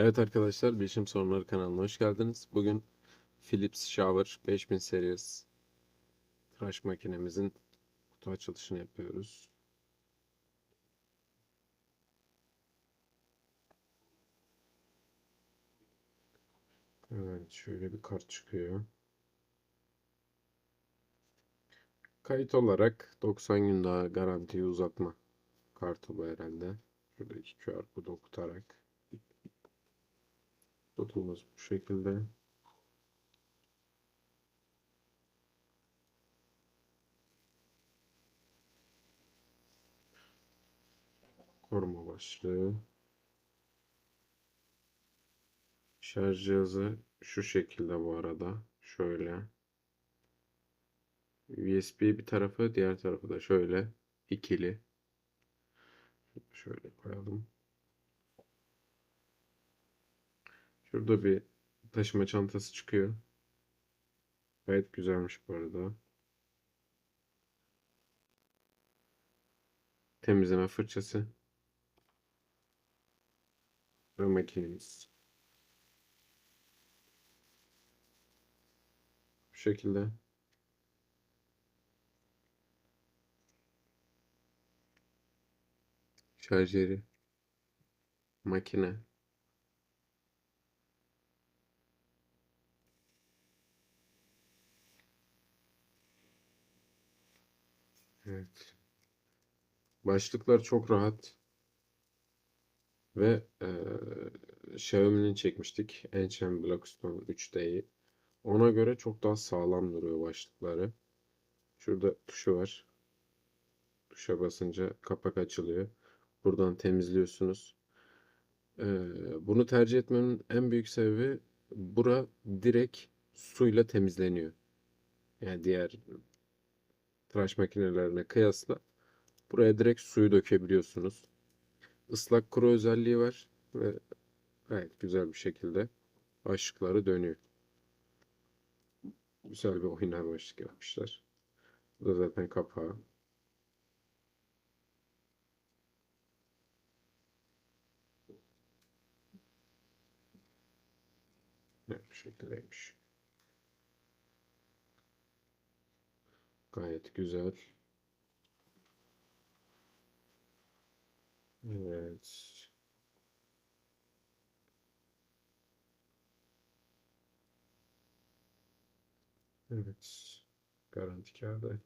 Evet arkadaşlar, Bilişim Sorunları kanalına hoş geldiniz. Bugün Philips Shower 5000 Series tıraş makinemizin kutu açılışını yapıyoruz. Evet, şöyle bir kart çıkıyor. Kayıt olarak 90 gün daha garantiyi uzatma kartı bu herhalde. Şuradaki QR kodu okutarak. Kutumuz bu şekilde. Koruma başlığı. Şarj cihazı şu şekilde bu arada. Şöyle. USB bir tarafı, diğer tarafı da şöyle. ikili. Şöyle koyalım. Şurada bir taşıma çantası çıkıyor. Gayet güzelmiş bu arada. Temizleme fırçası. Ve makinemiz. Bu şekilde. Şarjeri. Makine. Evet. Başlıklar çok rahat. Ve eee Xiaomi'nin çekmiştik. Ancient Blackstone 3D'yi. Ona göre çok daha sağlam duruyor başlıkları. Şurada tuşu var. Tuşa basınca kapak açılıyor. Buradan temizliyorsunuz. Eee, bunu tercih etmemin en büyük sebebi bura direkt suyla temizleniyor. Yani diğer tıraş makinelerine kıyasla buraya direkt suyu dökebiliyorsunuz. Islak kuru özelliği var ve gayet güzel bir şekilde başlıkları dönüyor. Güzel bir oynar başlık yapmışlar. Bu da zaten kapağı. Evet, bu şekildeymiş. Gayet güzel. Evet. Evet. Garanti kağıdı.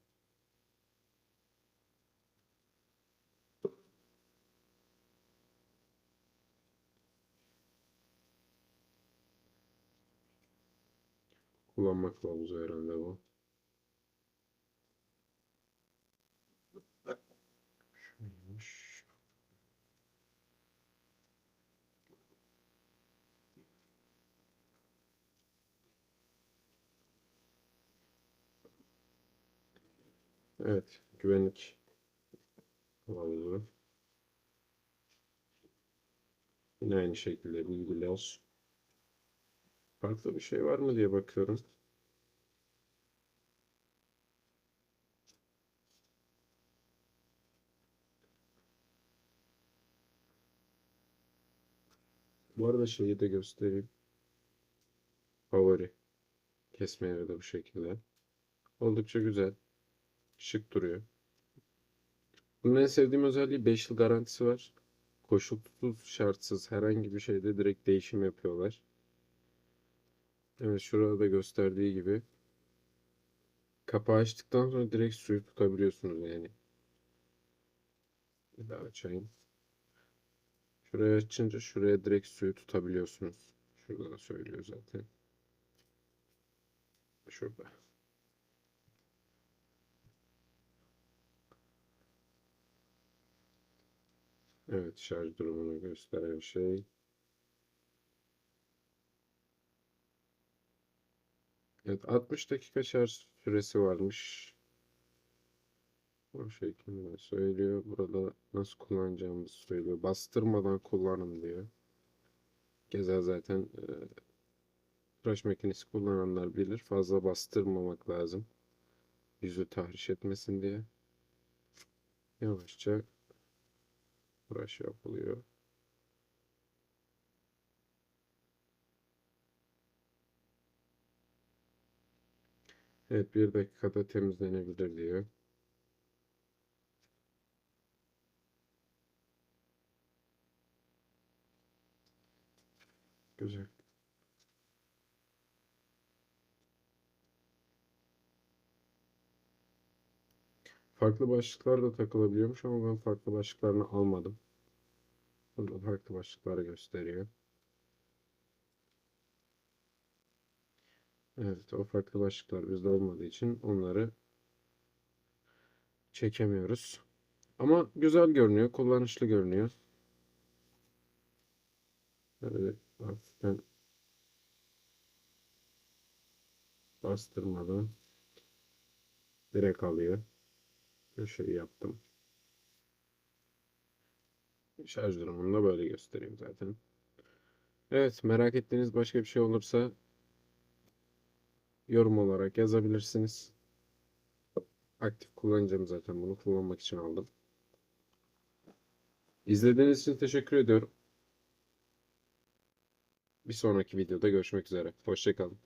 Kullanma kılavuzu herhalde bu. Evet, güvenlik kılavuzu. Yine aynı şekilde bilgiler. Farklı bir şey var mı diye bakıyorum. Bu arada şeyi de göstereyim. Favori. Kesme yeri de bu şekilde. Oldukça güzel. Şık duruyor. Bunun en sevdiğim özelliği 5 yıl garantisi var. Koşulsuz, şartsız herhangi bir şeyde direkt değişim yapıyorlar. Evet şurada da gösterdiği gibi. Kapağı açtıktan sonra direkt suyu tutabiliyorsunuz yani. Bir daha açayım. Şuraya açınca şuraya direkt suyu tutabiliyorsunuz. Şurada da söylüyor zaten. Şurada. Evet şarj durumunu gösteren şey. Evet 60 dakika şarj süresi varmış. O şekilde söylüyor. Burada nasıl kullanacağımızı söylüyor. Bastırmadan kullanın diyor. Keza zaten e, makinesi kullananlar bilir. Fazla bastırmamak lazım. Yüzü tahriş etmesin diye. Yavaşça tıraş yapılıyor. Evet bir dakikada temizlenebilir diyor. Güzel. Farklı başlıklar da takılabiliyormuş ama ben farklı başlıklarını almadım. Burada farklı başlıkları gösteriyor. Evet, o farklı başlıklar bizde olmadığı için onları çekemiyoruz. Ama güzel görünüyor, kullanışlı görünüyor. Böyle hafiften bastırmadan direkt alıyor. Köşeyi yaptım. Şarj durumunu da böyle göstereyim zaten. Evet, merak ettiğiniz başka bir şey olursa yorum olarak yazabilirsiniz. Aktif kullanacağım zaten bunu kullanmak için aldım. İzlediğiniz için teşekkür ediyorum. Bir sonraki videoda görüşmek üzere. Hoşçakalın.